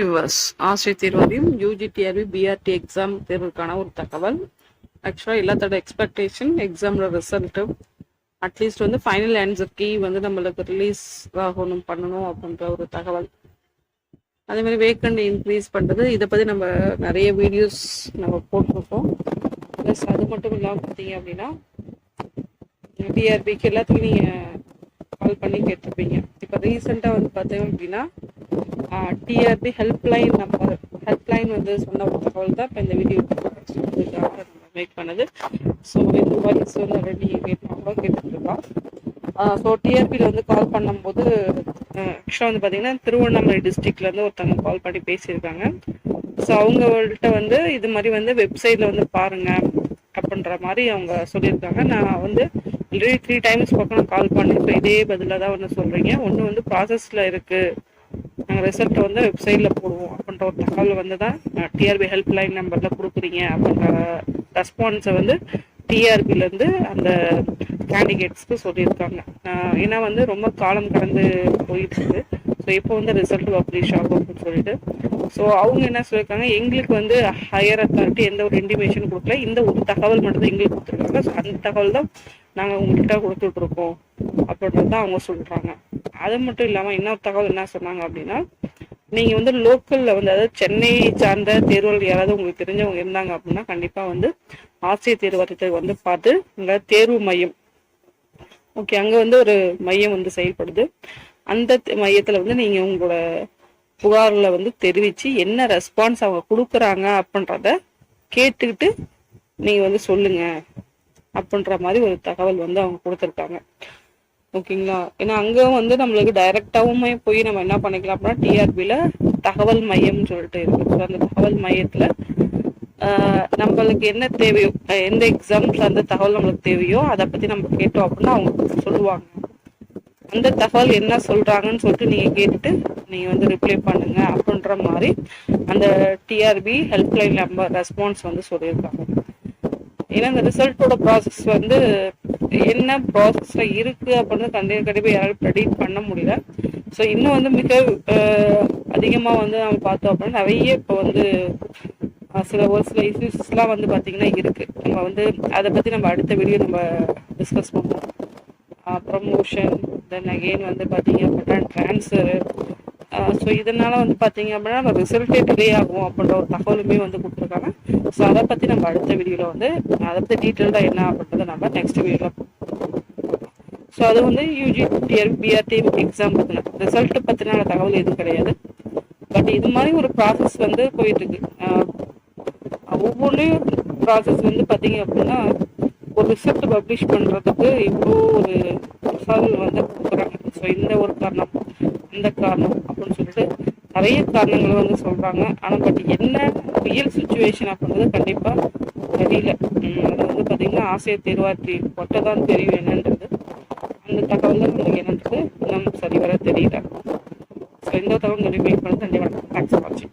US ஆசிரியர் தேர்வதையும் UGTRB BRT exam தேர்வுக்கான ஒரு தகவல். ஆக்சுவலாக எல்லாத்தோட எக்ஸ்பெக்டேஷன் எக்ஸாமோட ரிசல்ட்டு அட்லீஸ்ட் வந்து ஃபைனல் ஆன்சர் கீ வந்து நம்மளுக்கு ரிலீஸ் ஆகணும் பண்ணணும் அப்படின்ற ஒரு தகவல். அதே மாதிரி வேக்கண்ட் இன்க்ரீஸ் பண்ணுறது இதை பற்றி நம்ம நிறைய வீடியோஸ் நம்ம போட்டிருக்கோம். ப்ளஸ் அது மட்டும் இல்லாமல் பார்த்தீங்க அப்படின்னா டிஆர்பிக்கு எல்லாத்துக்கும் நீங்கள் கால் பண்ணி கேட்டிருப்பீங்க. இப்போ ரீசெண்டாக வந்து பார்த்தீங்க அப்படின்னா டிஆர்பி ஹெல்ப்லைன் நம்பர் ஹெல்ப்லைன் வந்து சொன்ன ஒரு தகவல் தான் இப்போ இந்த வீடியோ நம்ம மேக் பண்ணது. ஸோ இந்த வாய்ஸ் வந்து ஆல்ரெடி கேட்கலாம் கூட கேட்டுருக்கோம் ஸோ டிஆர்பியில் வந்து கால் பண்ணும்போது ஆக்சுவலாக வந்து பார்த்தீங்கன்னா திருவண்ணாமலை டிஸ்ட்ரிக்ட்லேருந்து ஒருத்தவங்க கால் பண்ணி பேசியிருக்காங்க. ஸோ அவங்கள்ட்ட வந்து இது மாதிரி வந்து வெப்சைட்டில் வந்து பாருங்கள் அப்படின்ற மாதிரி அவங்க சொல்லியிருக்காங்க. நான் வந்து ஆல்ரெடி த்ரீ டைம்ஸ் பக்கம் கால் பண்ணி ஸோ இதே பதிலாக தான் ஒன்று சொல்கிறீங்க ஒன்று வந்து ப்ராசஸில் இருக்குது நாங்கள் ரிசல்ட்டை வந்து வெப்சைட்டில் போடுவோம். அப்படின்ற ஒரு தகவல் வந்து தான் டிஆர்பி ஹெல்ப்லைன் நம்பரில் கொடுக்குறீங்க அப்படின்ற ரெஸ்பான்ஸை வந்து டிஆர்பிலேருந்து அந்த கேண்டிடேட்ஸ்க்கு சொல்லியிருக்காங்க. ஏன்னா வந்து ரொம்ப காலம் கடந்து போயிட்டு ஸோ இப்போ வந்து ரிசல்ட் பப்ளிஷ் ஆகும் அப்படின்னு சொல்லிட்டு. ஸோ அவங்க என்ன சொல்லியிருக்காங்க? எங்களுக்கு வந்து ஹையர் அத்தாரிட்டி எந்த ஒரு இன்டிமேஷன் கொடுக்கல. இந்த ஒரு தகவல் மட்டும் தான் எங்களுக்கு கொடுத்துருக்காங்க. ஸோ அந்த தகவல் தான் நாங்கள் உங்கள்கிட்ட கொடுத்துட்ருக்கோம் அப்படின்றது தான் அவங்க சொல்கிறாங்க அது மட்டும் இல்லாமல் இன்னொரு தகவல் என்ன சொன்னாங்க அப்படின்னா நீங்கள் வந்து லோக்கலில் வந்து அதாவது சென்னை சார்ந்த தேர்வுகள் யாராவது உங்களுக்கு தெரிஞ்சவங்க இருந்தாங்க அப்படின்னா கண்டிப்பாக வந்து ஆசிரியர் தேர்வாரியத்தை வந்து பார்த்து உங்க தேர்வு மையம் ஓகே அங்கே வந்து ஒரு மையம் வந்து செயல்படுது. அந்த மையத்தில் வந்து நீங்கள் உங்களோட புகாரில் வந்து தெரிவித்து என்ன ரெஸ்பான்ஸ் அவங்க கொடுக்குறாங்க அப்படின்றத கேட்டுக்கிட்டு நீங்கள் வந்து சொல்லுங்கள் அப்படின்ற மாதிரி ஒரு தகவல் வந்து அவங்க கொடுத்துருக்காங்க. ஓகேங்களா? ஏன்னா அங்கே வந்து நம்மளுக்கு டைரெக்டாகவுமே போய் நம்ம என்ன பண்ணிக்கலாம் அப்படின்னா டிஆர்பியில் தகவல் மையம்னு சொல்லிட்டு இருக்கு. ஸோ அந்த தகவல் மையத்தில் நம்மளுக்கு என்ன தேவையோ எந்த எக்ஸாம்ஸ் அந்த தகவல் நம்மளுக்கு தேவையோ அதை பற்றி நம்ம கேட்டோம் அப்படின்னா அவங்க சொல்லுவாங்க. அந்த தகவல் என்ன சொல்கிறாங்கன்னு சொல்லிட்டு நீங்கள் கேட்டுட்டு நீங்கள் வந்து ரிப்ளை பண்ணுங்க அப்படின்ற மாதிரி அந்த டிஆர்பி ஹெல்ப்லைன் நம்பர் ரெஸ்பான்ஸ் வந்து சொல்லியிருக்காங்க. ஏன்னா இந்த ரிசல்ட்டோட ப்ராசஸ் வந்து என்ன ப்ராசஸ்ல இருக்கு அப்படின்னு கண்டிப்பாக கண்டிப்பாக யாராலும் ப்ரெடிக்ட் பண்ண முடியல. ஸோ இன்னும் வந்து மிக அதிகமாக வந்து நம்ம பார்த்தோம் அப்படின்னா நிறைய இப்போ வந்து சில ஒரு சில இஷ்யூஸ்லாம் வந்து பார்த்தீங்கன்னா இருக்கு. நம்ம வந்து அதை பற்றி நம்ம அடுத்த வீடியோ நம்ம டிஸ்கஸ் பண்ணுவோம். ப்ரமோஷன் தென் அகெயின் வந்து பார்த்தீங்க அப்படின்னா ட்ரான்ஸ்ஃபரு ஸோ இதனால வந்து பார்த்தீங்க அப்படின்னா நம்ம ரிசல்ட்டே டிலே ஆகும் அப்படின்ற ஒரு தகவலுமே வந்து கொடுத்துருக்காங்க. ஸோ அதை பற்றி நம்ம அடுத்த வீடியோவில் வந்து அதை பற்றி டீட்டெயில்டாக என்ன அப்படின்றத நம்ம நெக்ஸ்ட் வீடியோவில் ஸோ அது வந்து யூஜி டிஆர் பிஆர்டி எக்ஸாம் பற்றின ரிசல்ட் பற்றின தகவல் எதுவும் கிடையாது. பட் இது மாதிரி ஒரு ப்ராசஸ் வந்து போயிட்டுருக்கு. ஒவ்வொன்றையும் ப்ராசஸ் வந்து பார்த்தீங்க அப்படின்னா ஒரு ரிசல்ட் பப்ளிஷ் பண்ணுறதுக்கு இவ்வளோ ஒரு தகவல் வந்து கொடுக்குறாங்க. ஸோ இந்த ஒரு காரணம் இந்த காரணம் அப்படின்னு சொல்லிட்டு நிறைய காரணங்கள் வந்து சொல்கிறாங்க ஆனால் பட் என்ன ரியல் சுச்சுவேஷன் அப்படின்றது கண்டிப்பாக தெரியல. அது வந்து பார்த்திங்கன்னா ஆசிரியர் தேர்வாற்றி கொட்ட தான் தெரியும் என்னன்றது. அந்த தகவல் தான் என்னன்றது இன்னும் சரிவர தெரியல. ஸோ இந்த தகவல் மேக் பண்ணுறது நன்றி வணக்கம் தேங்க்ஸ் ஃபார் வாட்சிங்